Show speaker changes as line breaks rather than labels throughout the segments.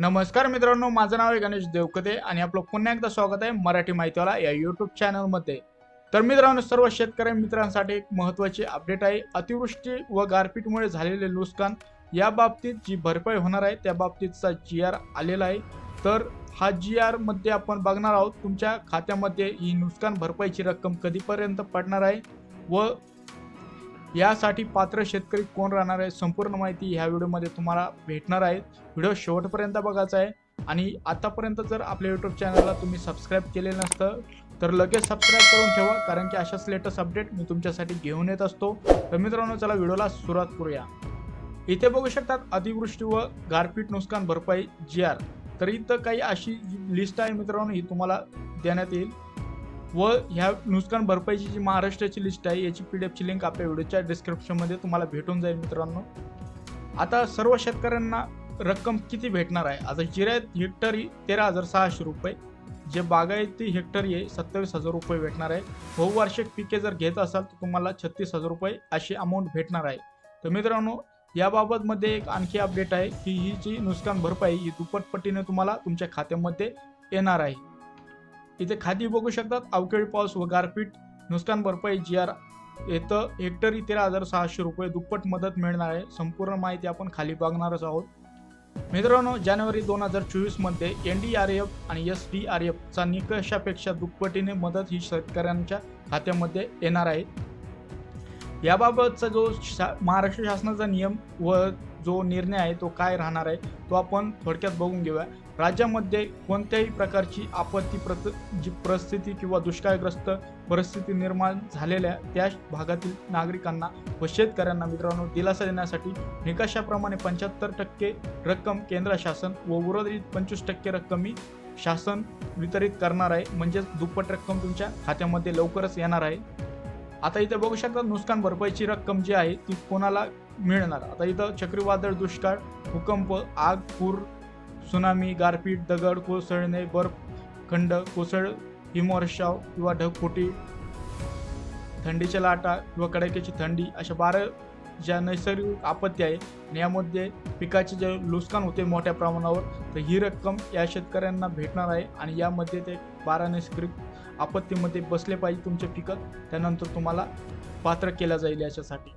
नमस्कार मित्रांनो माझं नाव आहे गणेश देवकते आणि आपलं पुन्हा एकदा स्वागत आहे मराठी माहितीवाला या यूट्यूब चॅनलमध्ये तर मित्रांनो सर्व शेतकरी मित्रांसाठी एक महत्त्वाची अपडेट आहे. अतिवृष्टी व गारपीटमुळे झालेले नुकसान या बाबतीत जी भरपाई होणार आहे त्या बाबतीतचा जी आर आलेला आहे. तर हा जी आरमध्ये आपण बघणार आहोत तुमच्या खात्यामध्ये ही नुकसान भरपाईची रक्कम कधीपर्यंत पडणार आहे व यासाठी पात्र शेतकरी कोण राहणार आहे? संपूर्ण माहिती ह्या व्हिडिओमध्ये तुम्हाला भेटणार आहे. व्हिडिओ शेवटपर्यंत बघायचा आहे. आणि आतापर्यंत जर आपल्या यूट्यूब चॅनलला तुम्ही सबस्क्राईब केलेलं नसतं तर लगेच सबस्क्राईब करून ठेवा. कारण की अशाच लेटेस्ट अपडेट मी तुमच्यासाठी घेऊन येत असतो. तर मित्रांनो चला व्हिडिओला सुरुवात करूया. इथे बघू शकतात अतिवृष्टी व गारपीट नुकसान भरपाई जी आर तर इथं काही अशी लिस्ट आहे मित्रांनो ही तुम्हाला देण्यात येईल. व ह्या नुकसान भरपाईची जी महाराष्ट्राची लिस्ट आहे याची पी डी एफची लिंक आपल्या व्हिडिओच्या डिस्क्रिप्शनमध्ये तुम्हाला भेटून जाईल मित्रांनो. आता सर्व शेतकऱ्यांना रक्कम किती भेटणार आहे? आता जिरायत हेक्टरी तेरा हजार सहाशे रुपये. जे बागायती हेक्टरी आहे सत्तावीस हजार रुपये भेटणार आहे. बहुवार्षिक पिके जर घेत असाल तर तुम्हाला छत्तीस हजार रुपये अशी अमाऊंट भेटणार आहे. तर मित्रांनो याबाबतमध्ये एक आणखी अपडेट आहे की ही जी नुकसान भरपाई ही दुप्पट पटीने तुम्हाला तुमच्या खात्यामध्ये येणार आहे. इथे खाती बघू शकतात अवकाळी पाऊस व गारपीट नुकसान भरपाई जी आर येतं. हेक्टरी तेरा हजार सहाशे रुपये दुप्पट मदत मिळणार आहे. संपूर्ण माहिती आपण खाली बघणारच आहोत. मित्रांनो जानेवारी दोन हजार चोवीसमध्ये एन डी आर एफ आणि एस डी आर एफचा निकषापेक्षा दुप्पटीने मदत ही शेतकऱ्यांच्या खात्यामध्ये येणार आहे. याबाबतचा जो शा महाराष्ट्र शासनाचा नियम व जो निर्णय आहे तो काय राहणार आहे तो आपण थोडक्यात बघून घेऊया. राज्यामध्ये कोणत्याही प्रकारची आपत्ती प्रत जी परिस्थिती किंवा दुष्काळग्रस्त परिस्थिती निर्माण झालेल्या त्या भागातील नागरिकांना व शेतकऱ्यांना मित्रांनो दिलासा देण्यासाठी निकषाप्रमाणे पंच्याहत्तर टक्के रक्कम केंद्र शासन व उर्वरित पंचवीस टक्के रक्कम ही शासन वितरित करणार आहे. म्हणजेच दुप्पट रक्कम तुमच्या खात्यामध्ये लवकरच येणार आहे. आता इथे बघू शकता नुकसान भरपाईची रक्कम जी आहे ती कोणाला मिळणार? आता इथं चक्रीवादळ दुष्काळ भूकंप आग पूर सुनामी गारपीट दगड कोसळणे बर्फ खंड कोसळ हिमवर्षाव किंवा ढगफुटी थंडीच्या लाटा किंवा कडाक्याची थंडी अशा बारा ज्या नैसर्गिक आपत्ती आहे आणि यामध्ये पिकाचे जे नुकसान होते मोठ्या प्रमाणावर तर ही रक्कम या शेतकऱ्यांना भेटणार आहे आणि यामध्ये ते बारा नैसर्गिक आपत्तीमध्ये बसले पाहिजे तुमचे पिकं त्यानंतर तुम्हाला पात्र केलं जाईल याच्यासाठी.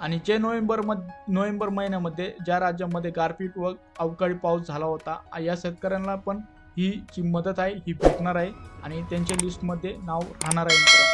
आणि जे नोव्हेंबर मध नोव्हेंबर महिन्यामध्ये ज्या राज्यामध्ये गारपीट व अवकाळी पाऊस झाला होता या शेतकऱ्यांना पण ही जी मदत आहे ही भेटणार आहे आणि त्यांच्या लिस्टमध्ये नाव राहणार आहे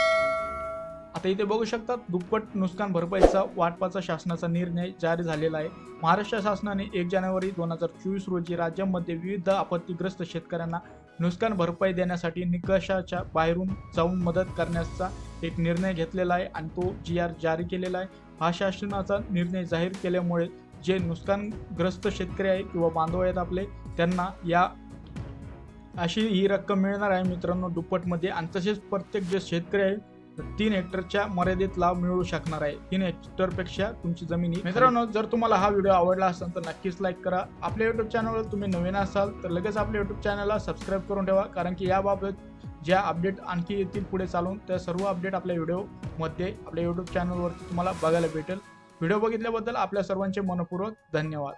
आता इथे बघू शकतात दुप्पट नुकसान भरपाईचा वाटपाचा शासनाचा निर्णय जारी झालेला आहे. महाराष्ट्र शासनाने एक जानेवारी दोन हजार चोवीस रोजी राज्यामध्ये विविध आपत्तीग्रस्त शेतकऱ्यांना नुकसान भरपाई देण्यासाठी निकषाच्या बाहेरून जाऊन मदत करण्याचा एक निर्णय घेतलेला आहे आणि तो जी आर जारी केलेला आहे. हा शासनाचा निर्णय जाहीर केल्यामुळे जे नुकसानग्रस्त शेतकरी आहे किंवा बांधव आहेत आपले त्यांना या अशी ही रक्कम मिळणार आहे मित्रांनो दुप्पटमध्ये. आणि तसेच प्रत्येक जे शेतकरी आहे तीन हेक्टरच्या मर्यादित लाभ मिळू शकणार आहे. तीन हेक्टरपेक्षा तुमची जमीन मित्रांनो जर तुम्हाला हा व्हिडिओ आवडला असेल तर नक्कीच लाईक करा. आपल्या युट्यूब चॅनलवर तुम्ही नवीन असाल तर लगेच आपल्या युट्यूब चॅनलला सबस्क्राईब करून ठेवा. कारण की याबाबत ज्या अपडेट आणखी येतील पुढे चालून त्या सर्व अपडेट आपल्या व्हिडिओमध्ये आपल्या यूट्यूब चॅनलवरती तुम्हाला बघायला भेटेल. व्हिडिओ बघितल्याबद्दल आपल्या सर्वांचे मनपूर्वक धन्यवाद.